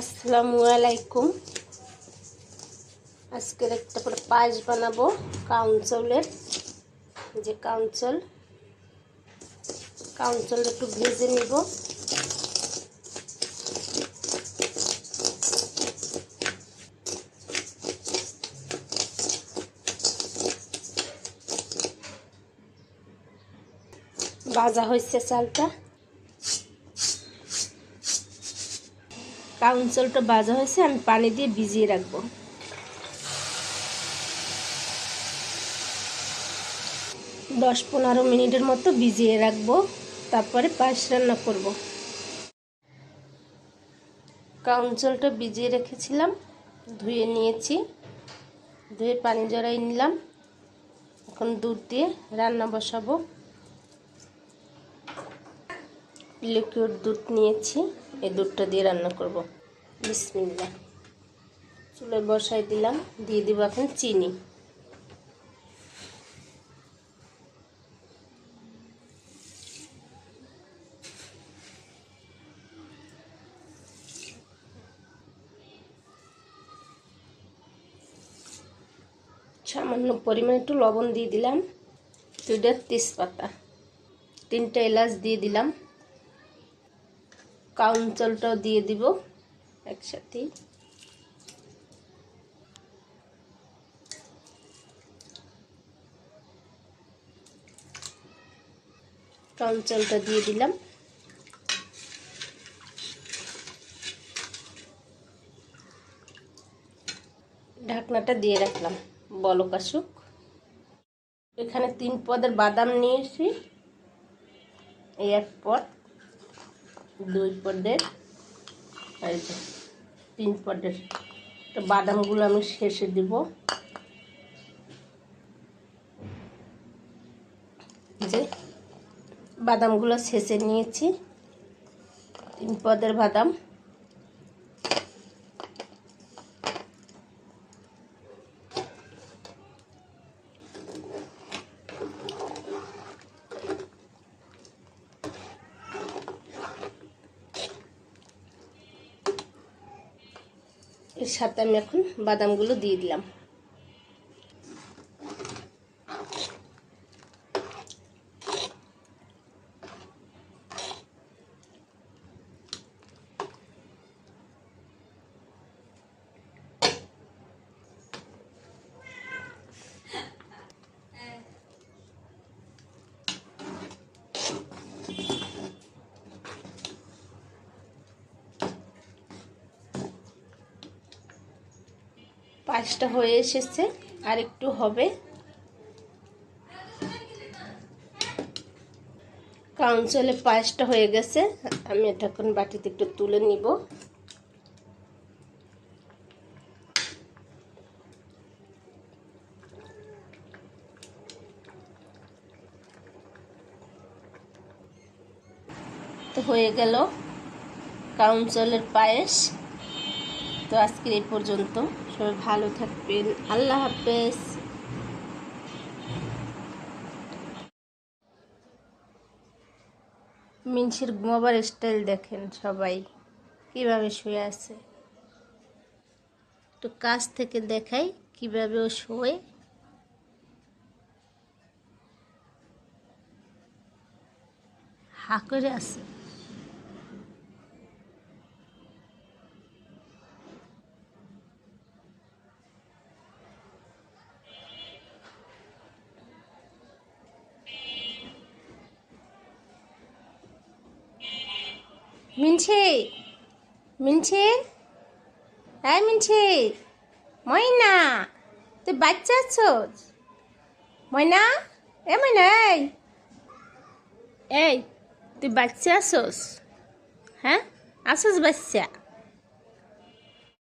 আসসালামু আলাইকুম। আজকের একটা করে পায়েস বানাবো কাউন্সলের। যে কাউন্সল কাউন্সল একটু ভেজে নিব। ভাজা হয়েছে চালটা। কাউন্সলটা ভাজা হয়েছে, আমি পানি দিয়ে ভিজিয়ে রাখব। দশ পনেরো মিনিটের মতো ভিজিয়ে রাখব, তারপরে পায়েস রান্না করব। কাউন্সলটা ভিজিয়ে রেখেছিলাম, ধুয়ে নিয়েছি, ধুয়ে পানি জড়াই নিলাম। এখন দুধ দিয়ে রান্না বসাবো। লিকুইড দুধ নিয়েছি। এই দুধটা দিয়ে রান্না করব। বিসমিল্লা চুলোয় বসাই দিলাম, দিয়ে দিব এখন চিনি। সামান্য পরিমাণ একটু লবণ দিয়ে দিলাম, দুইটা তেজপাতা, তিনটা এলাচ দিয়ে দিলাম। কাউন্সলটাও দিয়ে দিব একসাথে। কাউন্সলটা দিয়ে দিলাম। ঢাকনাটা দিয়ে রাখলাম, বলক এখানে তিন পদের বাদাম নিয়েছি পদ। দুই পর্দের এই যে তিন পর্দের তো বাদামগুলো আমি শেষে দিব। যে বাদামগুলো শেষে নিয়েছি। তিন পদের বাদাম। এর সাথে আমি এখন বাদামগুলো দিয়ে দিলাম। পাঁচটা হয়ে এসেছে, আর একটু হবে। কাউন্সিলে পায়েসটা হয়ে গেছে, আমি এটা এখন বাটিতে একটু তুলে নিব। তো হয়ে গেল কাউন্সিলের পায়েস। তো আজকের এই পর্যন্ত। সবাই ভালো থাকবেন। আল্লাহ হাফেজ। মিনসির ঘুমাবার স্টাইল দেখেন সবাই, কীভাবে শুয়ে আছে। তো কাছ থেকে দেখাই কীভাবে ও শোয়। হা করে আছে। মিনছে মিনছে হ্যাঁ মিনছে ময়না তুই বাচ্চা আছোস ময়না এ ময়না এই এই তুই বাচ্চা আছোস হ্যাঁ আসোস বাচ্চা